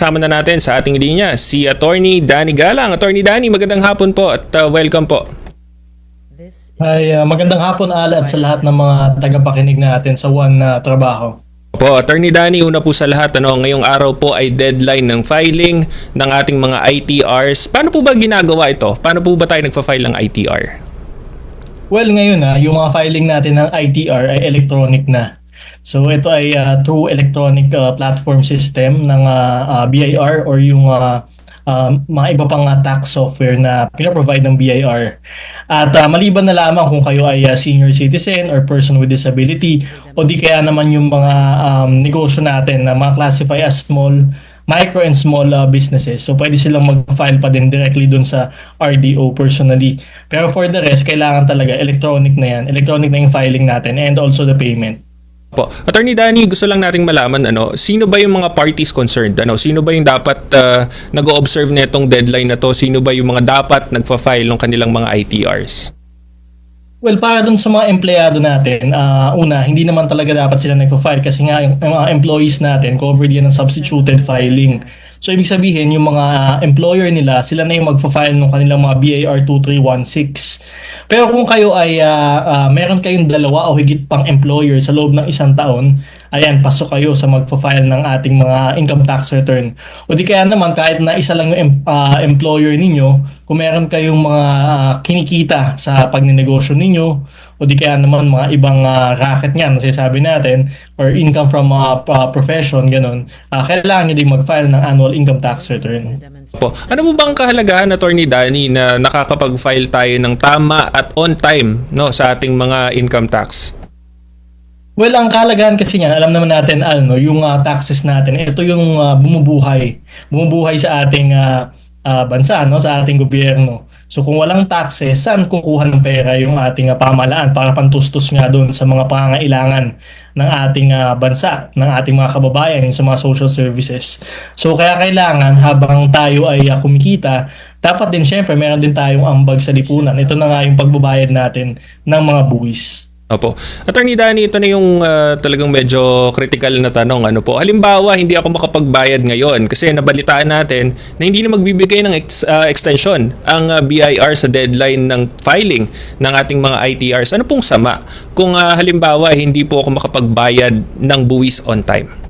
Sama na natin sa ating linya si Attorney Danny Galang. Attorney Danny, magandang hapon po at uh, welcome po. Ay, ah, magandang hapon Ala at sa lahat ng mga tagapakinig natin sa One na Trabaho. Po, Attorney Danny, una po sa lahat, ano, ngayong araw po ay deadline ng filing ng ating mga ITRs. Paano po ba ginagawa ito? Paano po ba tayo nagfa-file ng ITR? Well, ngayon na yung mga filing natin ng ITR ay electronic na. So ito ay ah, through electronic ah, platform system ng ah, ah, BIR or yung ah, ah, mga iba pang ah, tax software na pinaprovide ng BIR. At ah, maliban na lamang kung kayo ay ah, senior citizen or person with disability o di kaya naman yung mga um, negosyo natin na mga classify as small micro and small uh, businesses. So pwede silang mag-file pa din directly dun sa RDO personally. Pero for the rest, kailangan talaga electronic na yan. Electronic na yung filing natin and also the payment. Po. Attorney Danny, gusto lang nating malaman ano, sino ba yung mga parties concerned? Ano, sino ba yung dapat uh, nag-observe nitong deadline na to? Sino ba yung mga dapat nagfa-file ng kanilang mga ITRs? Well, para dun sa mga empleyado natin, ah, una, hindi naman talaga dapat sila nagpo-file kasi nga yung, yung mga employees natin covered yan ng substituted filing. So, ibig sabihin, yung mga employer nila, sila na yung magpa-file ng kanilang mga BAR 2316. Pero kung kayo ay ah, ah, meron kayong dalawa o higit pang employer sa loob ng isang taon, ayan, pasok kayo sa magpa-file ng ating mga income tax return. O di kaya naman, kahit na isa lang yung ah, employer ninyo, kung meron kayong mga ah, kinikita sa pagnenegosyo ninyo, o di kaya naman mga ibang ah, racket nga, nasasabi natin, or income from a profession, ganun, ah, kailangan nyo din mag-file ng annual income tax return. Po. Ano po bang kahalagahan, Attorney Danny, na nakakapag-file tayo ng tama at on time no, sa ating mga income tax? Well, ang kalagahan kasi niyan, alam naman natin ano, yung ah, taxes natin. Ito yung ah, bumubuhay. Bumubuhay sa ating ah, ah, bansa, no, sa ating gobyerno. So kung walang taxes, saan kukuha ng pera yung ating ah, pamahalaan para pantustos nga doon sa mga pangangailangan ng ating ah, bansa, ng ating mga kababayan, yung sa mga social services. So kaya kailangan habang tayo ay ah, kumikita, dapat din syempre meron din tayong ambag sa lipunan. Ito na nga yung pagbabayad natin ng mga buwis. Opo. Attorney Danny, ito na yung ah, talagang medyo critical na tanong. Ano po? Halimbawa, hindi ako makapagbayad ngayon kasi nabalitaan natin na hindi na magbibigay ng ex- ah, extension ang ah, BIR sa deadline ng filing ng ating mga ITRs. Ano pong sama kung ah, halimbawa hindi po ako makapagbayad ng buwis on time?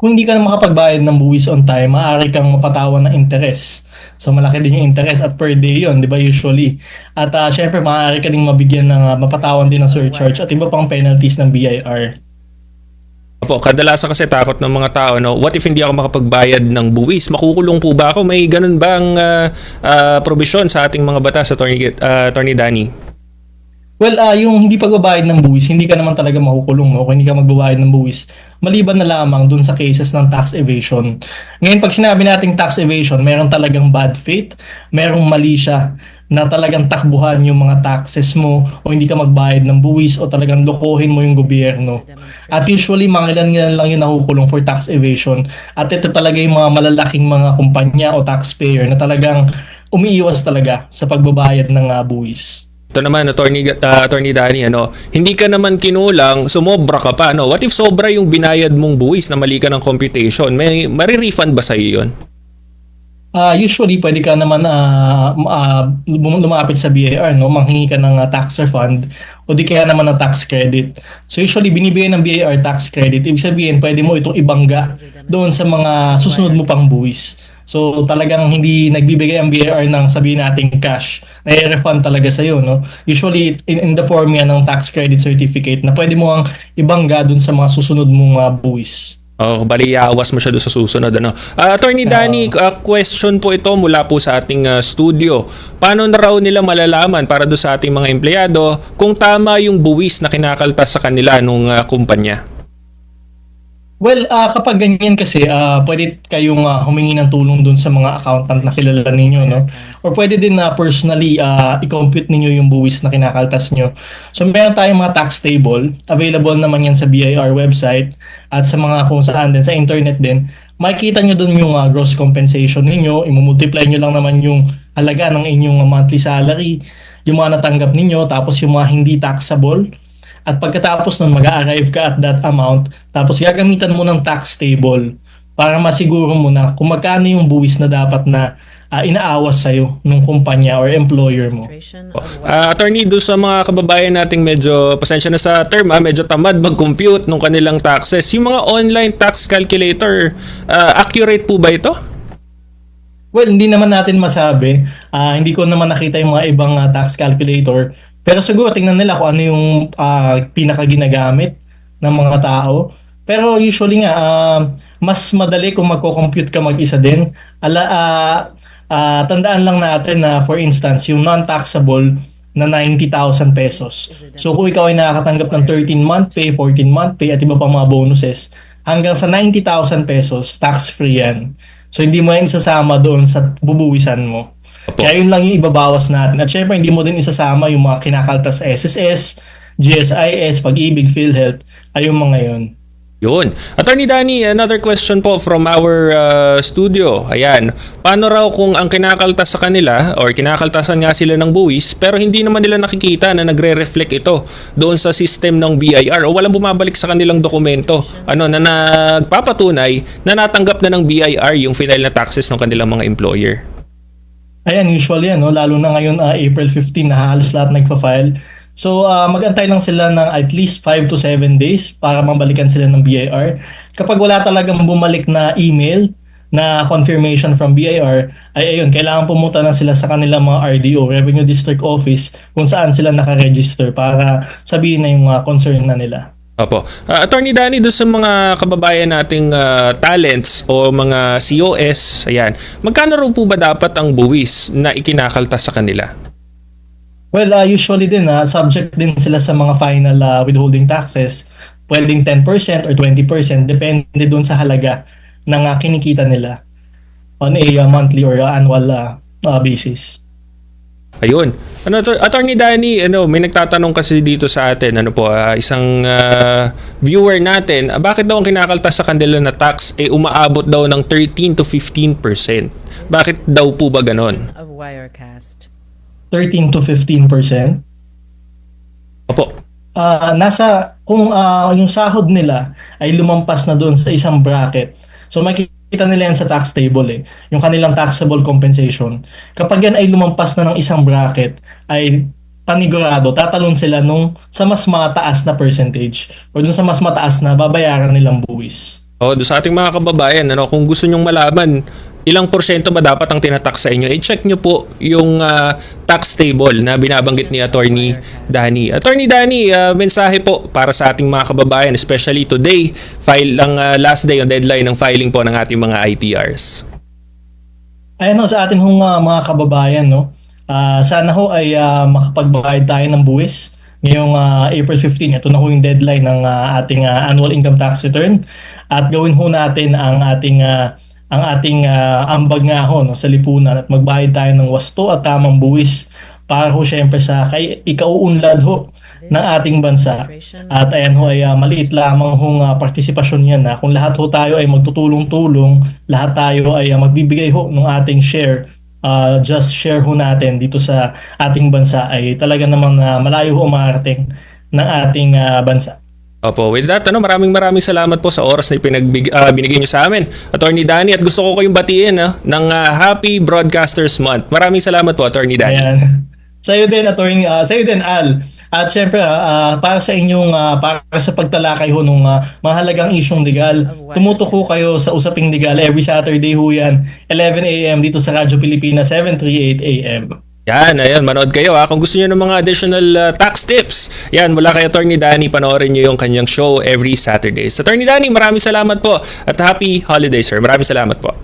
Kung hindi ka na makapagbayad ng buwis on time, maaari kang mapatawan ng interest. So malaki din yung interest at per day yun, di ba usually. At uh, syempre maaari ka ding mabigyan ng uh, mapatawan din ng surcharge at iba pang penalties ng BIR. Opo, kadalasan kasi takot ng mga tao, no? What if hindi ako makapagbayad ng buwis? Makukulong po ba ako? May ganun bang ah, ah, provision sa ating mga batas, Attorney, ah, Attorney Danny? Well, ah yung hindi pagbabayad ng buwis, hindi ka naman talaga makukulong no? kung hindi ka magbabayad ng buwis. Maliban na lamang dun sa cases ng tax evasion. Ngayon, pag sinabi nating tax evasion, meron talagang bad faith, merong mali siya na talagang takbuhan yung mga taxes mo o hindi ka magbayad ng buwis o talagang lokohin mo yung gobyerno. At usually, mga ilan-ilan lang yung nakukulong for tax evasion. At ito talaga yung mga malalaking mga kumpanya o taxpayer na talagang umiiwas talaga sa pagbabayad ng ah, buwis. Ito naman, Attorney, ah, Attorney Danny, ano, hindi ka naman kinulang, sumobra ka pa, no? What if sobra yung binayad mong buwis na mali ka ng computation? May, marirefund ba sa'yo yun? Ah, usually pwede ka naman ah, lum- lumapit sa BIR no, manghingi ka ng ah, tax refund o di kaya naman ng tax credit. So usually binibigay ng BIR tax credit. Ibig sabihin pwede mo itong ibangga doon sa mga susunod mo pang buwis. So talagang hindi nagbibigay ang BIR ng sabihin nating cash. Nai-refund talaga sa iyo no. Usually in, in the form yan ng tax credit certificate na pwede mo ang ibangga doon sa mga susunod mong ah, buwis. Oh, bali iawas mo siya doon sa susunod ano. Ah, Attorney Danny, ah, question po ito mula po sa ating ah, studio. Paano na raw nila malalaman para doon sa ating mga empleyado kung tama yung buwis na kinakaltas sa kanila nung ah, kumpanya? Well, ah, kapag ganyan kasi, ah, pwede kayong ah, humingi ng tulong dun sa mga accountant na kilala ninyo, no? Or pwede din na personally ah, i-compute ninyo yung buwis na kinakaltas nyo. So, meron tayong mga tax table. Available naman yan sa BIR website at sa mga kung saan din, sa internet din. Makikita nyo dun yung ah, gross compensation ninyo. Imumultiply nyo lang naman yung halaga ng inyong monthly salary, yung mga natanggap ninyo, tapos yung mga hindi taxable. At pagkatapos nun, mag arrive ka at that amount. Tapos gagamitan mo ng tax table para masiguro mo na kung magkano yung buwis na dapat na ah, inaawas sa'yo ng kumpanya or employer mo. Ah, attorney, doon sa mga kababayan nating medyo, pasensya na sa term, ah, medyo tamad mag-compute ng kanilang taxes. Yung mga online tax calculator, ah, accurate po ba ito? Well, hindi naman natin masabi. Ah, hindi ko naman nakita yung mga ibang ah, tax calculator. Pero siguro tingnan nila kung ano yung ah, pinaka ginagamit ng mga tao. Pero usually nga, ah, mas madali kung magko-compute ka mag-isa din. Ala, ah, ah, tandaan lang natin na for instance, yung non-taxable na 90,000 pesos. So kung ikaw ay nakakatanggap ng 13-month pay, 14-month pay at iba pang mga bonuses, hanggang sa 90,000 pesos, tax-free yan. So hindi mo yan isasama doon sa bubuwisan mo. Opo. Kaya yun lang yung ibabawas natin. At syempre hindi mo din isasama yung mga kinakaltas sa SSS, GSIS, Pag-ibig, PhilHealth, ay yung mga yun. Yun. Attorney Danny, another question po from our uh, studio. Ayan. Paano raw kung ang kinakaltas sa kanila or kinakaltasan nga sila ng buwis pero hindi naman nila nakikita na nagre-reflect ito doon sa system ng BIR o walang bumabalik sa kanilang dokumento ano na nagpapatunay na natanggap na ng BIR yung final na taxes ng kanilang mga employer. Ayan, usually yan, no? lalo na ngayon ah, April 15 na halos lahat nagpa-file. So ah, magantay lang sila ng at least 5 to 7 days para mabalikan sila ng BIR. Kapag wala talagang bumalik na email na confirmation from BIR, ay ayun, kailangan pumunta na sila sa kanilang mga RDO, Revenue District Office, kung saan sila nakaregister para sabihin na yung ah, concern na nila. Opo. Ah, Attorney Danny, doon sa mga kababayan nating ah, talents o mga COS, ayan, magkano raw po ba dapat ang buwis na ikinakaltas sa kanila? Well, uh, usually din, uh, subject din sila sa mga final uh, withholding taxes. Pwedeng 10% or 20%, depende dun sa halaga ng uh, kinikita nila on a uh, monthly or uh, annual uh, uh, basis. Ayun. Ano to, Attorney Danny, ano, may nagtatanong kasi dito sa atin, ano po, ah, isang ah, viewer natin, ah, bakit daw ang kinakaltas sa kanila na tax eh umaabot daw ng 13 to 15%? Bakit daw po ba ganon? of Wirecast. 13 to 15%. Opo. Uh, nasa, kung uh, yung sahod nila ay lumampas na doon sa isang bracket, so makikita nila yan sa tax table eh, yung kanilang taxable compensation. Kapag yan ay lumampas na ng isang bracket, ay panigurado, tatalon sila nung sa mas mataas na percentage or dun sa mas mataas na babayaran nilang buwis. O, doon sa ating mga kababayan, ano, kung gusto nyong malaman ilang porsyento ba dapat ang tinatak sa inyo, i-check nyo po yung ah, tax table na binabanggit ni Attorney Danny. Attorney Danny, ah, mensahe po para sa ating mga kababayan, especially today, file ang ah, last day, ang deadline ng filing po ng ating mga ITRs. Ayan ho, sa atin hong ah, mga kababayan, no? Ah, sana ho ay ah, makapagbayad tayo ng buwis ngayong ah, April 15. Ito na ho yung deadline ng ah, ating ah, annual income tax return. At gawin ho natin ang ating ah, ang ating ah, ambag nga ho no, sa lipunan at magbayad tayo ng wasto at tamang buwis para ho syempre sa kay ikauunlad ho ng ating bansa. At ayan ho ay ah, maliit lamang hong ah, partisipasyon yan na kung lahat ho tayo ay magtutulong-tulong, lahat tayo ay ah, magbibigay ho ng ating share, ah, just share ho natin dito sa ating bansa ay talaga namang ah, malayo ho umarating ng ating ah, bansa. Opo, with that, ano, maraming maraming salamat po sa oras na ipinagbig, ah, binigay nyo sa amin. Attorney Danny, at gusto ko kayong batiin ah, ng ah, Happy Broadcasters Month. Maraming salamat po, Attorney Danny. Ayan. Sa iyo din, attorney, ah, sa iyo din, Al. At syempre, ah, para sa inyong, ah, para sa pagtalakay ho nung ah, mahalagang isyong legal, tumutok ho kayo sa Usaping Legal every Saturday ho yan, 11 a.m. dito sa Radyo Pilipinas, 738 a.m. Yan, ayan, manood kayo ha. Kung gusto niyo ng mga additional uh, tax tips, yan, mula kay Attorney Danny, panoorin niyo yung kanyang show every Saturdays. Attorney Danny, maraming salamat po at happy holidays, sir. Maraming salamat po.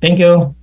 Thank you.